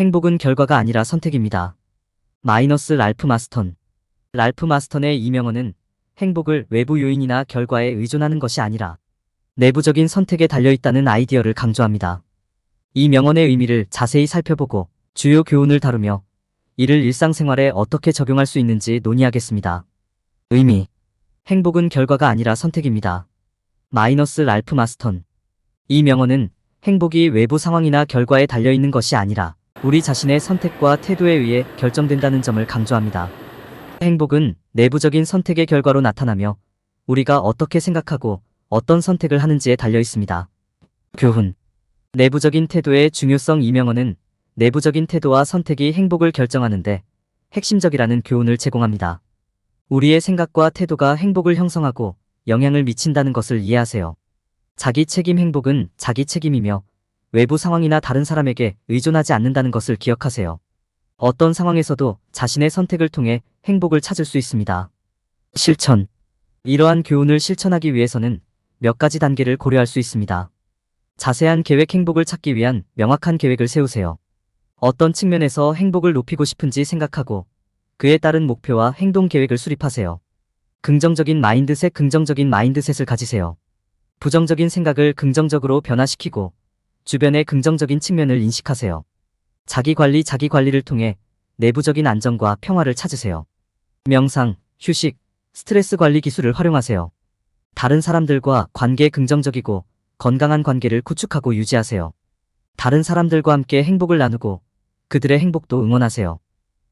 행복은 결과가 아니라 선택입니다. 마이너스 랄프 마스턴. 랄프 마스턴의 이 명언은 행복을 외부 요인이나 결과에 의존하는 것이 아니라 내부적인 선택에 달려있다는 아이디어를 강조합니다. 이 명언의 의미를 자세히 살펴보고 주요 교훈을 다루며 이를 일상생활에 어떻게 적용할 수 있는지 논의하겠습니다. 의미. 행복은 결과가 아니라 선택입니다. 마이너스 랄프 마스턴. 이 명언은 행복이 외부 상황이나 결과에 달려있는 것이 아니라 우리 자신의 선택과 태도에 의해 결정된다는 점을 강조합니다. 행복은 내부적인 선택의 결과로 나타나며 우리가 어떻게 생각하고 어떤 선택을 하는지에 달려 있습니다. 교훈. 내부적인 태도의 중요성 이명언은 내부적인 태도와 선택이 행복을 결정하는데 핵심적이라는 교훈을 제공합니다. 우리의 생각과 태도가 행복을 형성하고 영향을 미친다는 것을 이해하세요. 자기 책임 행복은 자기 책임이며 외부 상황이나 다른 사람에게 의존하지 않는다는 것을 기억하세요. 어떤 상황에서도 자신의 선택을 통해 행복을 찾을 수 있습니다. 실천. 이러한 교훈을 실천하기 위해서는 몇 가지 단계를 고려할 수 있습니다. 자세한 계획 행복을 찾기 위한 명확한 계획을 세우세요. 어떤 측면에서 행복을 높이고 싶은지 생각하고 그에 따른 목표와 행동 계획을 수립하세요. 긍정적인 마인드셋 긍정적인 마인드셋을 가지세요. 부정적인 생각을 긍정적으로 변화시키고 주변의 긍정적인 측면을 인식하세요. 자기 관리 자기 관리를 통해 내부적인 안정과 평화를 찾으세요. 명상, 휴식, 스트레스 관리 기술을 활용하세요. 다른 사람들과 관계 긍정적이고 건강한 관계를 구축하고 유지하세요. 다른 사람들과 함께 행복을 나누고 그들의 행복도 응원하세요.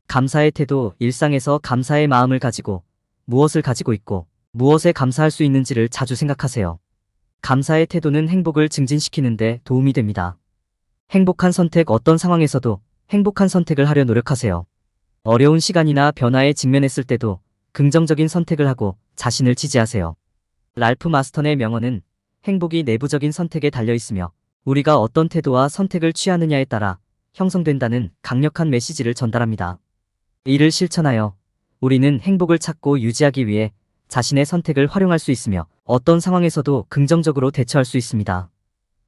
감사의 태도, 일상에서 감사의 마음을 가지고 무엇을 가지고 있고 무엇에 감사할 수 있는지를 자주 생각하세요. 감사의 태도는 행복을 증진시키는데 도움이 됩니다. 행복한 선택 어떤 상황에서도 행복한 선택을 하려 노력하세요. 어려운 시간이나 변화에 직면했을 때도 긍정적인 선택을 하고 자신을 지지하세요. 랄프 마스턴의 명언은 행복이 내부적인 선택에 달려 있으며 우리가 어떤 태도와 선택을 취하느냐에 따라 형성된다는 강력한 메시지를 전달합니다. 이를 실천하여 우리는 행복을 찾고 유지하기 위해 자신의 선택을 활용할 수 있으며 어떤 상황에서도 긍정적으로 대처할 수 있습니다.